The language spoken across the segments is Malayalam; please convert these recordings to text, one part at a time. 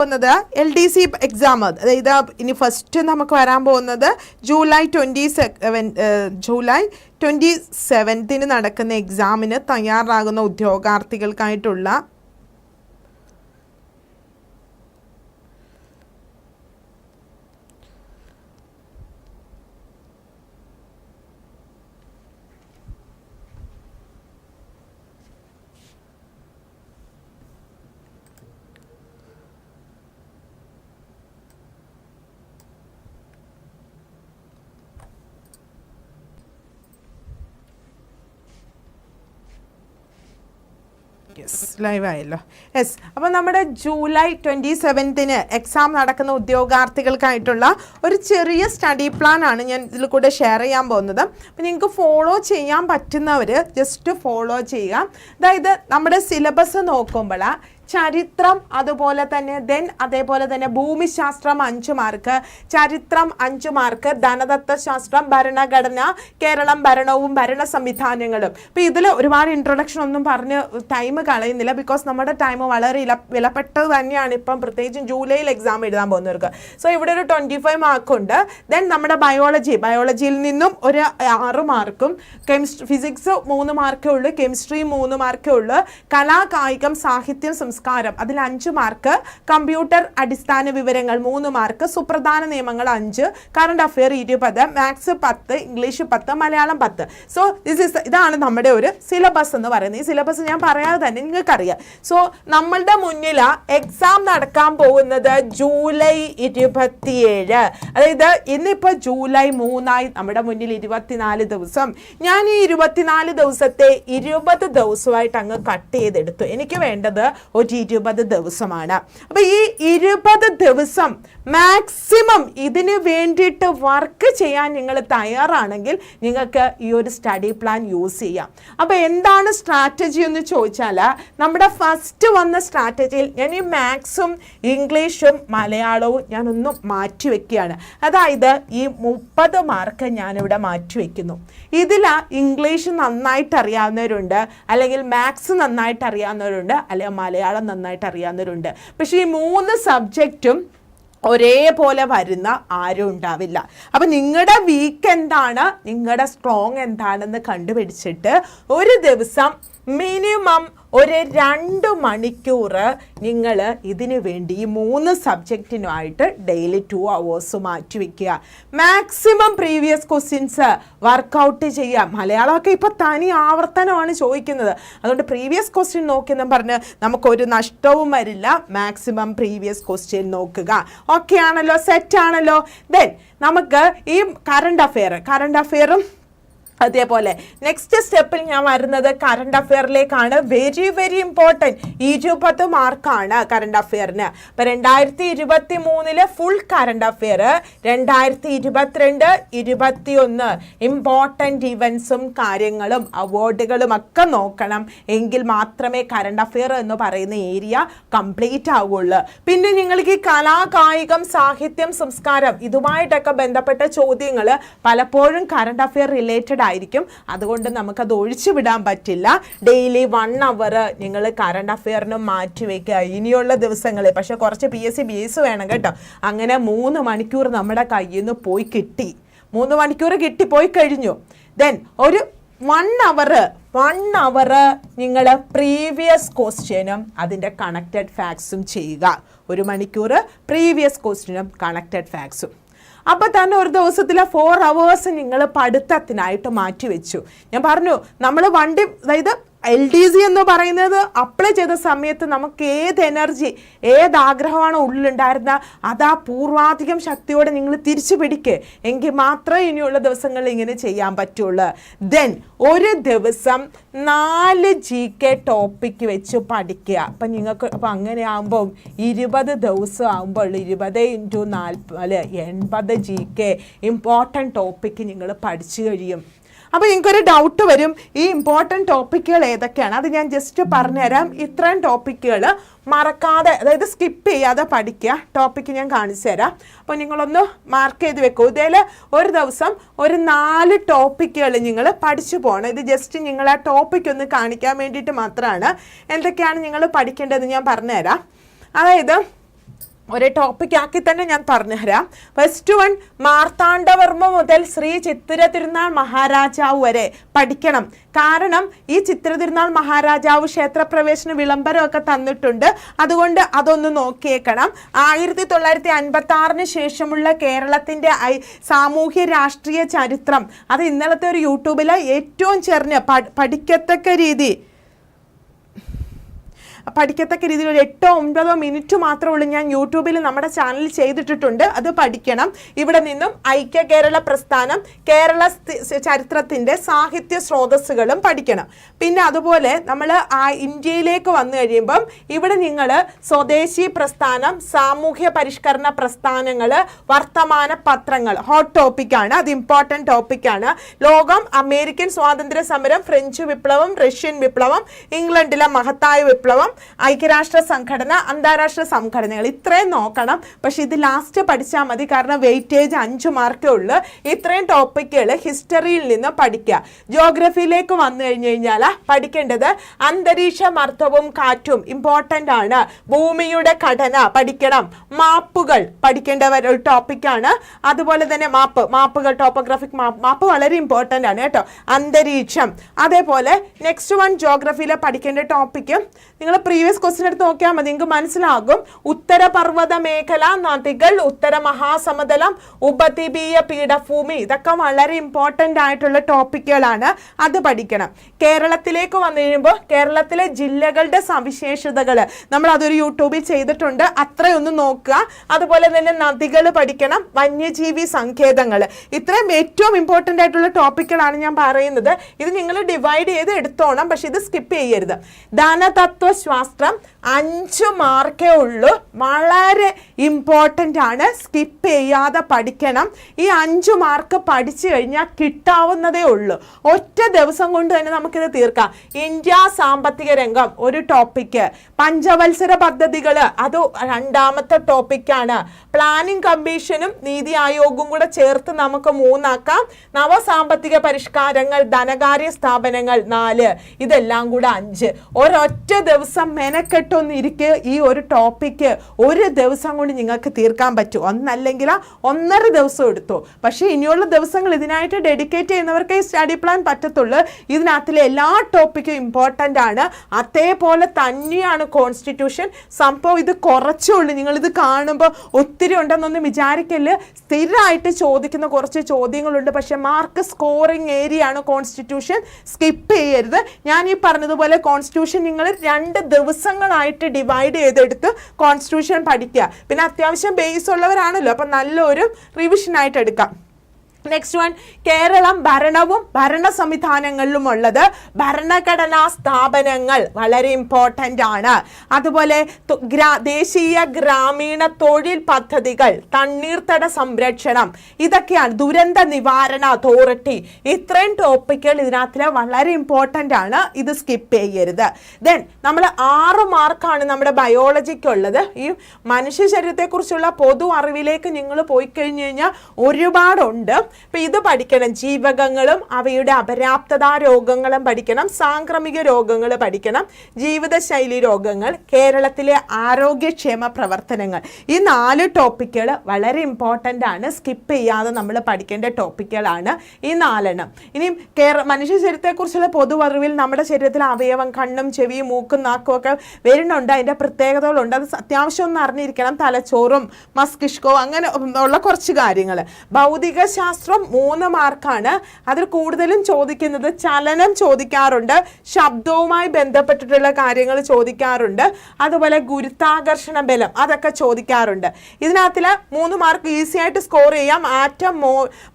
പോകുന്നത് എൽ ഡി സി എക്സാം അതായത് ഇനി ഫസ്റ്റ് നമുക്ക് വരാൻ പോകുന്നത് July twenty seven July twenty സെവൻത്തിന് നടക്കുന്ന എക്സാമിന് തയ്യാറാകുന്ന ഉദ്യോഗാർത്ഥികൾക്കായിട്ടുള്ള യെസ് ലൈവ് ആയല്ലോ. യെസ് അപ്പോൾ നമ്മുടെ ജൂലൈ ട്വന്റി സെവൻത്തിന് എക്സാം നടക്കുന്ന ഉദ്യോഗാർത്ഥികൾക്കായിട്ടുള്ള ഒരു ചെറിയ സ്റ്റഡി പ്ലാൻ ആണ് ഞാൻ ഇതിൽ കൂടെ ഷെയർ ചെയ്യാൻ പോകുന്നത്. അപ്പോൾ നിങ്ങൾക്ക് ഫോളോ ചെയ്യാൻ പറ്റുന്നവർ ജസ്റ്റ് ഫോളോ ചെയ്യുക. അതായത് നമ്മുടെ സിലബസ് നോക്കുമ്പോൾ ചരിത്രം അതുപോലെ തന്നെ ദെൻ അതേപോലെ തന്നെ ഭൂമിശാസ്ത്രം അഞ്ച് മാർക്ക് ചരിത്രം അഞ്ച് മാർക്ക് ധനതത്വശാസ്ത്രം ഭരണഘടന കേരളം ഭരണവും ഭരണ സംവിധാനങ്ങളും. ഇപ്പം ഇതിൽ ഒരുപാട് ഇൻട്രൊഡക്ഷൻ ഒന്നും പറഞ്ഞ് ടൈം കളയുന്നില്ല ബിക്കോസ് നമ്മുടെ ടൈം വളരെ ഇല വിലപ്പെട്ടത് തന്നെയാണ് ഇപ്പം പ്രത്യേകിച്ചും ജൂലൈയിൽ എക്സാം എഴുതാൻ പോകുന്നവർക്ക്. സോ ഇവിടെ ഒരു ട്വന്റി ഫൈവ് മാർക്കുണ്ട് ദെൻ നമ്മുടെ ബയോളജി ബയോളജിയിൽ നിന്നും ഒരു ആറ് മാർക്കും കെമിസ്ട്രി ഫിസിക്സ് മൂന്ന് മാർക്കേ ഉള്ളൂ കെമിസ്ട്രിയും മൂന്ന് മാർക്കേ ഉള്ളൂ കലാ കായികം സാഹിത്യം അതിൽ അഞ്ച് മാർക്ക് കമ്പ്യൂട്ടർ അടിസ്ഥാന വിവരങ്ങൾ മൂന്ന് മാർക്ക് സുപ്രധാന നിയമങ്ങൾ അഞ്ച് കറണ്ട് അഫെയർ ഇരുപത് മാത്സ് പത്ത് ഇംഗ്ലീഷ് പത്ത് മലയാളം പത്ത്. സോ ദിസ് ഇസ് ഇതാണ് നമ്മുടെ ഒരു സിലബസ് എന്ന് പറയുന്നത്. ഈ സിലബസ് ഞാൻ പറയാതെ തന്നെ നിങ്ങൾക്കറിയാം. സോ നമ്മളുടെ മുന്നിൽ എക്സാം നടക്കാൻ പോകുന്നത് ജൂലൈ ഇരുപത്തിയേഴ്. അതായത് ഇന്നിപ്പോൾ ജൂലൈ മൂന്നായി നമ്മുടെ മുന്നിൽ ഇരുപത്തിനാല് ദിവസം. ഞാൻ ഈ ഇരുപത്തിനാല് ദിവസത്തെ ഇരുപത് ദിവസമായിട്ട് അങ്ങ് കട്ട് ചെയ്തെടുത്തു. എനിക്ക് വേണ്ടത് ഒരു ഇരുപത് ദിവസമാണ്. അപ്പോൾ ഈ ഇരുപത് ദിവസം മാക്സിമം ഇതിന് വേണ്ടിയിട്ട് വർക്ക് ചെയ്യാൻ നിങ്ങൾ തയ്യാറാണെങ്കിൽ നിങ്ങൾക്ക് ഈ ഒരു സ്റ്റഡി പ്ലാൻ യൂസ് ചെയ്യാം. അപ്പോൾ എന്താണ് സ്ട്രാറ്റജി എന്ന് ചോദിച്ചാൽ നമ്മുടെ ഫസ്റ്റ് വന്ന സ്ട്രാറ്റജിയിൽ ഞാൻ ഈ മാത്സും ഇംഗ്ലീഷും മലയാളവും ഞാനൊന്ന് മാറ്റി വെക്കുകയാണ് അതായത് ഈ മുപ്പത് മാർക്ക് ഞാനിവിടെ മാറ്റി വെക്കുന്നു ഇതിൽ ഇംഗ്ലീഷ് നന്നായിട്ട് അറിയാവുന്നവരുണ്ട് അല്ലെങ്കിൽ മാത്സ് നന്നായിട്ട് അറിയാവുന്നവരുണ്ട് അല്ലെങ്കിൽ മലയാളം നന്നായിട്ട് അറിയാവുന്നവരുണ്ട്. പക്ഷേ ഈ മൂന്ന് സബ്ജക്റ്റും ഒരേപോലെ വരുന്ന ആരും ഉണ്ടാവില്ല. അപ്പം നിങ്ങളുടെ വീക്ക് എന്താണ്? നിങ്ങളുടെ സ്ട്രോങ് എന്താണെന്ന് കണ്ടുപിടിച്ചിട്ട് ഒരു ദിവസം മിനിമം ഒരു രണ്ട് മണിക്കൂർ നിങ്ങൾ ഇതിനു വേണ്ടി ഈ മൂന്ന് സബ്ജക്റ്റിനുമായിട്ട് ഡെയിലി ടു അവേഴ്സ് മാറ്റി വയ്ക്കുക മാക്സിമം പ്രീവിയസ് ക്വസ്റ്റ്യൻസ് വർക്കൗട്ട് ചെയ്യുക. മലയാളമൊക്കെ ഇപ്പോൾ തനി ആവർത്തനമാണ് ചോദിക്കുന്നത്. അതുകൊണ്ട് പ്രീവിയസ് ക്വസ്റ്റ്യൻ നോക്കിയെന്നും പറഞ്ഞ് നമുക്കൊരു നഷ്ടവും വരില്ല. മാക്സിമം പ്രീവിയസ് ക്വസ്റ്റ്യൻ നോക്കുക. ഓക്കെ ആണല്ലോ? സെറ്റ് ആണല്ലോ? ദെൻ നമുക്ക് ഈ കറണ്ട് അഫെയർ കറണ്ട് അഫെയറും അതേപോലെ. നെക്സ്റ്റ് സ്റ്റെപ്പിൽ ഞാൻ വരുന്നത് കറണ്ട് അഫെയറിലേക്കാണ് വെരി വെരി ഇമ്പോർട്ടന്റ് ഇരുപത് മാർക്കാണ് കറണ്ട് അഫെയറിന് അപ്പം രണ്ടായിരത്തി ഇരുപത്തി മൂന്നിൽ ഫുൾ കറണ്ട് അഫെയർ രണ്ടായിരത്തി ഇരുപത്തിരണ്ട് ഇരുപത്തി ഒന്ന് ഇമ്പോർട്ടന്റ് ഇവൻസും കാര്യങ്ങളും അവാർഡുകളും ഒക്കെ നോക്കണം. എങ്കിൽ മാത്രമേ കറണ്ട് അഫെയർ എന്ന് പറയുന്ന ഏരിയ കംപ്ലീറ്റ് ആവുള്ളൂ. പിന്നെ നിങ്ങൾക്ക് ഈ കലാ കായികം സാഹിത്യം സംസ്കാരം ഇതുമായിട്ടൊക്കെ ബന്ധപ്പെട്ട ചോദ്യങ്ങൾ പലപ്പോഴും കറണ്ട് അഫെയർ റിലേറ്റഡ് ആയിരിക്കും. അതുകൊണ്ട് നമുക്കത് ഒഴിച്ചു വിടാൻ പറ്റില്ല. ഡെയിലി വൺ അവർ നിങ്ങൾ കറണ്ട് അഫെയറിനും മാറ്റി വയ്ക്കുക ഇനിയുള്ള ദിവസങ്ങളിൽ. പക്ഷെ കുറച്ച് P S C B S വേണം കേട്ടോ. അങ്ങനെ മൂന്ന് മണിക്കൂർ നമ്മുടെ കയ്യിൽ നിന്ന് പോയി കിട്ടി. മൂന്ന് മണിക്കൂർ കിട്ടി പോയി കഴിഞ്ഞു. ദെൻ ഒരു വൺ അവർ വൺ അവർ നിങ്ങൾ പ്രീവിയസ് ക്വസ്റ്റ്യനും അതിന്റെ കണക്റ്റഡ് ഫാക്സും ചെയ്യുക. ഒരു മണിക്കൂർ പ്രീവിയസ് ക്വസ്റ്റ്യനും കണക്റ്റഡ് ഫാക്ട്സും അപ്പോൾ തന്നെ ഒരു ദിവസത്തിലെ ഫോർ അവേഴ്സ് നിങ്ങൾ പഠിത്തത്തിനായിട്ട് മാറ്റി വെച്ചു ഞാൻ പറഞ്ഞു നമ്മൾ വണ്ടി അതായത് എൽ ഡി സി എന്ന് പറയുന്നത് അപ്ലൈ ചെയ്ത സമയത്ത് നമുക്ക് ഏത് എനർജി ഏത് ആഗ്രഹമാണ് ഉള്ളിലുണ്ടായിരുന്ന അത് ആ പൂർവാധികം ശക്തിയോടെ നിങ്ങൾ തിരിച്ചു പിടിക്കുക എങ്കിൽ മാത്രമേ ഇനിയുള്ള ദിവസങ്ങളിൽ ഇങ്ങനെ ചെയ്യാൻ പറ്റുള്ളൂ. ദെൻ ഒരു ദിവസം നാല് ജി കെ ടോപ്പിക്ക് വെച്ച് പഠിക്കുക. അപ്പം നിങ്ങൾക്ക് അപ്പം അങ്ങനെ ആകുമ്പോൾ ഇരുപത് ദിവസം ആകുമ്പോൾ ഇരുപത് ഇന്റു നാൽപ്പത് അല്ലെ എൺപത് ജി കെ ഇമ്പോർട്ടന്റ് ടോപ്പിക്ക് നിങ്ങൾ പഠിച്ചു കഴിയും. അപ്പോൾ നിങ്ങൾക്കൊരു ഡൗട്ട് വരും. ഈ ഇമ്പോർട്ടന്റ് ടോപ്പിക്കുകൾ ഏതൊക്കെയാണ്? അത് ഞാൻ ജസ്റ്റ് പറഞ്ഞുതരാം. ഇത്രയും ടോപ്പിക്കുകൾ മറക്കാതെ അതായത് സ്കിപ്പ് ചെയ്യാതെ പഠിക്കുക. ടോപ്പിക്ക് ഞാൻ കാണിച്ചു തരാം അപ്പോൾ നിങ്ങളൊന്ന് മാർക്ക് ചെയ്ത് വെക്കൂ. ഇതിൽ ഒരു ദിവസം ഒരു നാല് ടോപ്പിക്കുകൾ നിങ്ങൾ പഠിച്ചു പോകണം. ഇത് ജസ്റ്റ് നിങ്ങൾ ആ ടോപ്പിക് ഒന്ന് കാണിക്കാൻ വേണ്ടിയിട്ട് മാത്രമാണ്. എന്തൊക്കെയാണ് നിങ്ങൾ പഠിക്കേണ്ടതെന്ന് ഞാൻ പറഞ്ഞുതരാം. അതായത് ഒരു ടോപ്പിക് ആക്കി തന്നെ ഞാൻ പറഞ്ഞുതരാം. ഫസ്റ്റ് വൺ മാർത്താണ്ഡവർമ്മ മുതൽ ശ്രീ ചിത്തിര തിരുനാൾ മഹാരാജാവ് വരെ പഠിക്കണം. കാരണം ഈ ചിത്തിര തിരുനാൾ മഹാരാജാവ് ക്ഷേത്രപ്രവേശന വിളംബരമൊക്കെ തന്നിട്ടുണ്ട്. അതുകൊണ്ട് അതൊന്ന് നോക്കിയേക്കണം. ആയിരത്തി തൊള്ളായിരത്തി അൻപത്തി ആറിന് ശേഷമുള്ള കേരളത്തിന്റെ സാമൂഹ്യ രാഷ്ട്രീയ ചരിത്രം. അത് ഇന്നലത്തെ ഒരു യൂട്യൂബിലെ ഏറ്റവും ചെറിയ പഠ- പഠിക്കത്തക്ക രീതി. പഠിക്കത്തക്ക രീതിയിൽ ഒരു എട്ടോ ഒൻപതോ മിനിറ്റ് മാത്രമേ ഉള്ളൂ ഞാൻ യൂട്യൂബിൽ നമ്മുടെ ചാനൽ ചെയ്തിട്ടിട്ടുണ്ട്. അത് പഠിക്കണം. ഇവിടെ നിന്നും ഐക്യ കേരള പ്രസ്ഥാനം കേരള ചരിത്രത്തിന്റെ സാഹിത്യ സ്രോതസ്സുകളും പഠിക്കണം. പിന്നെ അതുപോലെ നമ്മൾ ആ ഇന്ത്യയിലേക്ക് വന്നു കഴിയുമ്പം ഇവിടെ നിങ്ങൾ സ്വദേശി പ്രസ്ഥാനം സാമൂഹ്യ പരിഷ്കരണ പ്രസ്ഥാനങ്ങൾ വർത്തമാന പത്രങ്ങൾ. ഹോട്ട് ടോപ്പിക്കാണ് അത് ഇമ്പോർട്ടന്റ് ടോപ്പിക്കാണ് ലോകം അമേരിക്കൻ സ്വാതന്ത്ര്യ സമരം ഫ്രഞ്ച് വിപ്ലവം റഷ്യൻ വിപ്ലവം ഇംഗ്ലണ്ടിലെ മഹത്തായ വിപ്ലവം ഐക്യരാഷ്ട്ര സംഘടന അന്താരാഷ്ട്ര സംഘടനകൾ. ഇത്രയും നോക്കണം. പക്ഷെ ഇത് ലാസ്റ്റ് പഠിച്ചാൽ മതി. കാരണം വെയിറ്റേജ് അഞ്ച് മാർക്കേ ഉള്ളൂ. ഇത്രയും ടോപ്പിക്കുകൾ ഹിസ്റ്ററിയിൽ നിന്ന് പഠിക്കുക ജോഗ്രഫിയിലേക്ക് വന്നു കഴിഞ്ഞു കഴിഞ്ഞാൽ പഠിക്കേണ്ടത്. അന്തരീക്ഷ മർദ്ദവും കാറ്റും ഇമ്പോർട്ടന്റ് ആണ്. ഭൂമിയുടെ ഘടന പഠിക്കണം. മാപ്പുകൾ പഠിക്കേണ്ട ഒരു ടോപ്പിക്കാണ് അതുപോലെ തന്നെ മാപ്പ്. മാപ്പുകൾ ടോപ്പോഗ്രാഫിക് മാപ്പ്. മാപ്പ് വളരെ ഇമ്പോർട്ടന്റ് ആണ് കേട്ടോ. അന്തരീക്ഷം. അതേപോലെ നെക്സ്റ്റ് വൺ ജോഗ്രഫിയിലെ പഠിക്കേണ്ട ടോപ്പിക്കും നിങ്ങൾ പ്രീവിയസ് ക്വസ്റ്റ്യൻ എടുത്ത് നോക്കിയാൽ മതി. നിങ്ങൾക്ക് മനസ്സിലാകും. ഉത്തരപർവത മേഖല നദികൾ ഉത്തര മഹാസമതലം ഉപദ്വീപീയ പീഠഭൂമി ഇതൊക്കെ വളരെ ഇമ്പോർട്ടന്റ് ആയിട്ടുള്ള ടോപ്പിക്കുകളാണ് അത് പഠിക്കണം. കേരളത്തിലേക്ക് വന്നു കഴിയുമ്പോൾ കേരളത്തിലെ ജില്ലകളുടെ സവിശേഷതകൾ നമ്മൾ അതൊരു യൂട്യൂബിൽ ചെയ്തിട്ടുണ്ട്. അത്രയൊന്നും നോക്കുക. അതുപോലെ തന്നെ നദികൾ പഠിക്കണം വന്യജീവി സങ്കേതങ്ങൾ. ഇത്രയും ഏറ്റവും ഇമ്പോർട്ടന്റ് ആയിട്ടുള്ള ടോപ്പിക്കുകളാണ് ഞാൻ പറയുന്നത്. ഇത് നിങ്ങൾ ഡിവൈഡ് ചെയ്ത് എടുത്തോണം പക്ഷെ ഇത് സ്കിപ്പ് ചെയ്യരുത്. ധനതത്വശാസ്ത്രം അഞ്ച് മാർക്കേ ഉള്ളൂ. വളരെ ഇമ്പോർട്ടന്റ് ആണ്. സ്കിപ്പ് ചെയ്യാതെ പഠിക്കണം. ഈ അഞ്ച് മാർക്ക് പഠിച്ചു കഴിഞ്ഞാൽ കിട്ടാവുന്നതേ ഉള്ളൂ. ഒറ്റ ദിവസം കൊണ്ട് തന്നെ നമുക്കിത് തീർക്കാം. ഇന്ത്യ സാമ്പത്തിക രംഗം ഒരു ടോപ്പിക്ക് പഞ്ചവത്സര പദ്ധതികൾ അത് രണ്ടാമത്തെ ടോപ്പിക്കാണ് പ്ലാനിംഗ് കമ്മീഷനും നീതി ആയോഗും കൂടെ ചേർത്ത് നമുക്ക് മൂന്നാക്കാം. നവസാമ്പത്തിക പരിഷ്കാരങ്ങൾ ധനകാര്യ സ്ഥാപനങ്ങൾ നാല്. ഇതെല്ലാം കൂടെ അഞ്ച്. ഒരൊറ്റ ദിവസം മെനക്കെട്ടൊന്ന് ഇരിക്കുക ഈ ഒരു ടോപ്പിക്ക് ഒരു ദിവസം കൊണ്ട് നിങ്ങൾക്ക് തീർക്കാൻ പറ്റും. ഒന്നല്ലെങ്കിൽ ഒന്നര ദിവസം എടുത്തു. പക്ഷേ ഇനിയുള്ള ദിവസങ്ങൾ ഇതിനായിട്ട് ഡെഡിക്കേറ്റ് ചെയ്യുന്നവർക്ക് ഈ സ്റ്റഡി പ്ലാൻ പറ്റത്തുള്ളൂ. ഇതിനകത്തിലെ എല്ലാ ടോപ്പിക്കും ഇമ്പോർട്ടന്റ് ആണ്. അതേപോലെ തന്നെയാണ് കോൺസ്റ്റിറ്റ്യൂഷൻ സംഭവം ഇത് കുറച്ചേ ഉള്ളൂ. നിങ്ങളിത് കാണുമ്പോൾ ഒത്തിരി ഉണ്ടെന്നൊന്നും വിചാരിക്കൽ സ്ഥിരമായിട്ട് ചോദിക്കുന്ന കുറച്ച് ചോദ്യങ്ങളുണ്ട്. പക്ഷെ മാർക്ക് സ്കോറിംഗ് ഏരിയ ആണ് കോൺസ്റ്റിറ്റ്യൂഷൻ സ്കിപ്പ് ചെയ്യരുത്. ഞാൻ ഈ പറഞ്ഞതുപോലെ കോൺസ്റ്റിറ്റ്യൂഷൻ നിങ്ങൾ രണ്ട് ദിവസങ്ങളായിട്ട് ഡിവൈഡ് ചെയ്തെടുത്ത് കോൺസ്റ്റിറ്റ്യൂഷൻ പഠിക്കുക പിന്നെ അത്യാവശ്യം ബേസ് ഉള്ളവരാണല്ലോ അപ്പം നല്ലൊരു റിവിഷനായിട്ട് എടുക്കാം. നെക്സ്റ്റ് വൺ കേരളം ഭരണവും ഭരണ സംവിധാനങ്ങളിലും ഉള്ളത് ഭരണഘടനാ സ്ഥാപനങ്ങൾ വളരെ ഇമ്പോർട്ടന്റ് ആണ്. അതുപോലെ ദേശീയ ഗ്രാമീണ തൊഴിൽ പദ്ധതികൾ തണ്ണീർത്തട സംരക്ഷണം ഇതൊക്കെയാണ് ദുരന്ത നിവാരണ അതോറിറ്റി ഇത്രയും ടോപ്പിക്കുകൾ ഇതിനകത്തിലെ വളരെ ഇമ്പോർട്ടന്റ് ആണ്. ഇത് സ്കിപ്പ് ചെയ്യരുത്. ദെൻ നമ്മൾ ആറ് മാർക്കാണ് നമ്മുടെ ബയോളജിക്കുള്ളത് ഈ മനുഷ്യ ശരീരത്തെക്കുറിച്ചുള്ള പൊതു അറിവിലേക്ക് നിങ്ങൾ പോയി കഴിഞ്ഞു കഴിഞ്ഞാൽ ഒരുപാടുണ്ട്. അപ്പം ഇത് പഠിക്കണം. ജീവകങ്ങളും അവയുടെ അപര്യാപ്തത രോഗങ്ങളും പഠിക്കണം. സാംക്രമിക രോഗങ്ങൾ പഠിക്കണം. ജീവിതശൈലി രോഗങ്ങൾ കേരളത്തിലെ ആരോഗ്യക്ഷേമ പ്രവർത്തനങ്ങൾ. ഈ നാല് ടോപ്പിക്കുകൾ വളരെ ഇമ്പോർട്ടന്റ് ആണ്. സ്കിപ്പ് ചെയ്യാതെ നമ്മൾ പഠിക്കേണ്ട ടോപ്പിക്കുകളാണ് ഈ നാലെണ്ണം. ഇനി കേര മനുഷ്യ ശരീരത്തെക്കുറിച്ചുള്ള പൊതുവറിവിൽ നമ്മുടെ ശരീരത്തിലെ അവയവം കണ്ണും ചെവിയും മൂക്കും നാക്കും ഒക്കെ വരുന്നുണ്ട്. അതിന്റെ പ്രത്യേകതകളുണ്ട്. അത് അത്യാവശ്യം ഒന്ന് അറിഞ്ഞിരിക്കണം. തലച്ചോറും മസ്കിഷ്കോ അങ്ങനെ ഉള്ള കുറച്ച് കാര്യങ്ങൾ ഭൗതിക ശാസ്ത്രം മൂന്ന് മാർക്കാണ് അതിൽ കൂടുതലും ചോദിക്കുന്നത്. ചലനം ചോദിക്കാറുണ്ട് ശബ്ദവുമായി ബന്ധപ്പെട്ടിട്ടുള്ള കാര്യങ്ങൾ ചോദിക്കാറുണ്ട് അതുപോലെ ഗുരുത്താകർഷണ ബലം അതൊക്കെ ചോദിക്കാറുണ്ട്. ഇതിനകത്തിൽ മൂന്ന് മാർക്ക് ഈസി ആയിട്ട് സ്കോർ ചെയ്യാം. ആറ്റം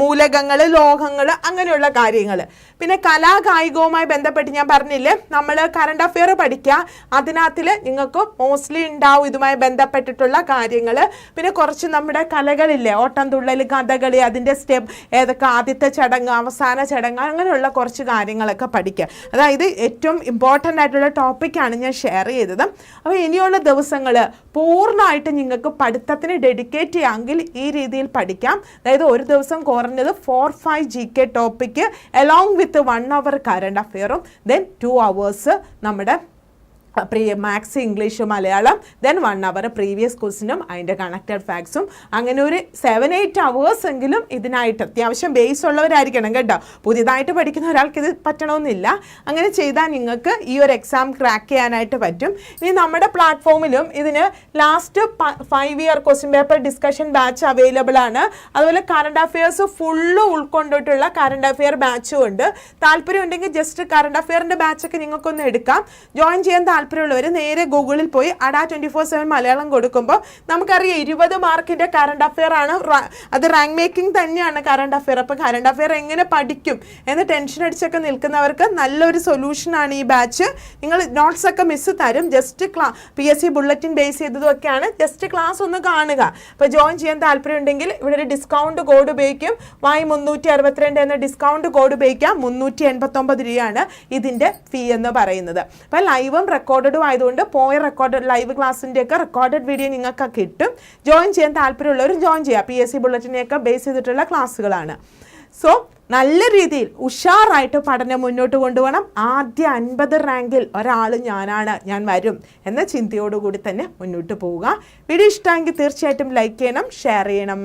മൂലകങ്ങൾ ലോഹങ്ങൾ അങ്ങനെയുള്ള കാര്യങ്ങൾ. പിന്നെ കലാകായികവുമായി ബന്ധപ്പെട്ട് ഞാൻ പറഞ്ഞില്ലേ നമ്മൾ കറണ്ട് അഫെയർ പഠിക്കുക അതിനകത്തിൽ നിങ്ങൾക്ക് മോസ്റ്റ്ലി ഉണ്ടാവും ഇതുമായി ബന്ധപ്പെട്ടിട്ടുള്ള കാര്യങ്ങൾ പിന്നെ കുറച്ച് നമ്മുടെ കലകളില്ലേ ഓട്ടം തുള്ളൽ കഥകളി അതിന്റെ സ്റ്റെപ്പ് ഏതൊക്കെ ആദ്യത്തെ ചടങ്ങ് അവസാന ചടങ്ങ് അങ്ങനെയുള്ള കുറച്ച് കാര്യങ്ങളൊക്കെ പഠിക്കുക അതായത് ഏറ്റവും ഇമ്പോർട്ടന്റ് ആയിട്ടുള്ള ടോപ്പിക്കാണ് ഞാൻ ഷെയർ ചെയ്തത്. അപ്പോൾ ഇനിയുള്ള ദിവസങ്ങൾ പൂർണമായിട്ട് നിങ്ങൾക്ക് പഠിത്തത്തിന് ഡെഡിക്കേറ്റ് ചെയ്യാമെങ്കിൽ ഈ രീതിയിൽ പഠിക്കാം. അതായത് ഒരു ദിവസം കുറഞ്ഞത് four five G K topic along with one hour current അഫെയറും then two hours നമ്മുടെ pre maths English Malayalam then one hour previous ക്വസ്റ്റിനും അതിന്റെ കണക്റ്റഡ് ഫാക്ട്സും അങ്ങനെ ഒരു സെവൻ എയ്റ്റ് അവേഴ്സ് എങ്കിലും ഇതിനായിട്ട് അത്യാവശ്യം ബേസ് ഉള്ളവരായിരിക്കണം കേട്ടോ. പുതിയതായിട്ട് പഠിക്കുന്ന ഒരാൾക്ക് ഇത് പറ്റണമെന്നില്ല അങ്ങനെ ചെയ്താൽ നിങ്ങൾക്ക് ഈ ഒരു എക്സാം ക്രാക്ക് ചെയ്യാനായിട്ട് പറ്റും. ഇനി നമ്മുടെ പ്ലാറ്റ്ഫോമിലും ഇതിന് last five year question paper discussion batch available ആണ്. അതുപോലെ കറണ്ട് അഫയേഴ്സ് ഫുള്ള് ഉൾക്കൊണ്ടിട്ടുള്ള കറണ്ട് അഫെയർ ബാച്ചും ഉണ്ട്. താല്പര്യം ഉണ്ടെങ്കിൽ ജസ്റ്റ് കറണ്ട് അഫെയറിന്റെ ബാച്ചൊക്കെ നിങ്ങൾക്കൊന്ന് എടുക്കാം. ജോയിൻ ചെയ്യാൻ താല്പര്യമുള്ളവർ നേരെ ഗൂഗിളിൽ പോയി Adda twenty four seven Malayalam കൊടുക്കുമ്പോൾ നമുക്കറിയാം ഇരുപത് മാർക്കിന്റെ കറണ്ട് അഫെയർ ആണ്. അത് റാങ്ക് മേക്കിംഗ് തന്നെയാണ് കറണ്ട് അഫെയർ അപ്പോൾ കറണ്ട് അഫെയർ എങ്ങനെ പഠിക്കും എന്ന് ടെൻഷൻ അടിച്ചൊക്കെ നിൽക്കുന്നവർക്ക് നല്ലൊരു സൊല്യൂഷനാണ് ഈ ബാച്ച് നിങ്ങൾ നോട്ട്സ് ഒക്കെ മിസ് തരും. ജസ്റ്റ് ക്ലാ P S C bulletin base ചെയ്തതൊക്കെയാണ്. Just class ഒന്ന് കാണുക. അപ്പോൾ ജോയിൻ ചെയ്യാൻ താല്പര്യമുണ്ടെങ്കിൽ ഇവിടെ ഒരു ഡിസ്കൗണ്ട് കോഡ് ഉപയോഗിക്കും. വായി മുന്നൂറ്റി അറുപത്തിരണ്ട് എന്ന ഡിസ്കൗണ്ട് കോഡ് ഉപയോഗിക്കാം. മുന്നൂറ്റി എൺപത്തൊമ്പത് രൂപയാണ് ഇതിന്റെ ഫീ എന്ന് പറയുന്നത്. അപ്പോൾ ലൈവും റെക്കോർഡഡും ആയതുകൊണ്ട് പോയ റെക്കോർഡ് ലൈവ് ക്ലാസ്സിന്റെ ഒക്കെ റെക്കോർഡഡ് വീഡിയോ നിങ്ങൾക്ക് കിട്ടും. ജോയിൻ ചെയ്യാൻ താല്പര്യമുള്ളവർ ജോയിൻ ചെയ്യുക. പി എസ് സി ബുള്ളറ്റിനെയൊക്കെ ബേസ് ചെയ്തിട്ടുള്ള ക്ലാസ്സുകളാണ് സോ നല്ല രീതിയിൽ ഉഷാറായിട്ട് പഠനം മുന്നോട്ട് കൊണ്ടുപോകണം. ആദ്യ അൻപത് റാങ്കിൽ ഒരാൾ ഞാനാണ് ഞാൻ വരും എന്ന ചിന്തയോടുകൂടി തന്നെ മുന്നോട്ട് പോവുക. വീഡിയോ ഇഷ്ടമെങ്കിൽ തീർച്ചയായിട്ടും ലൈക്ക് ചെയ്യണം ഷെയർ ചെയ്യണം.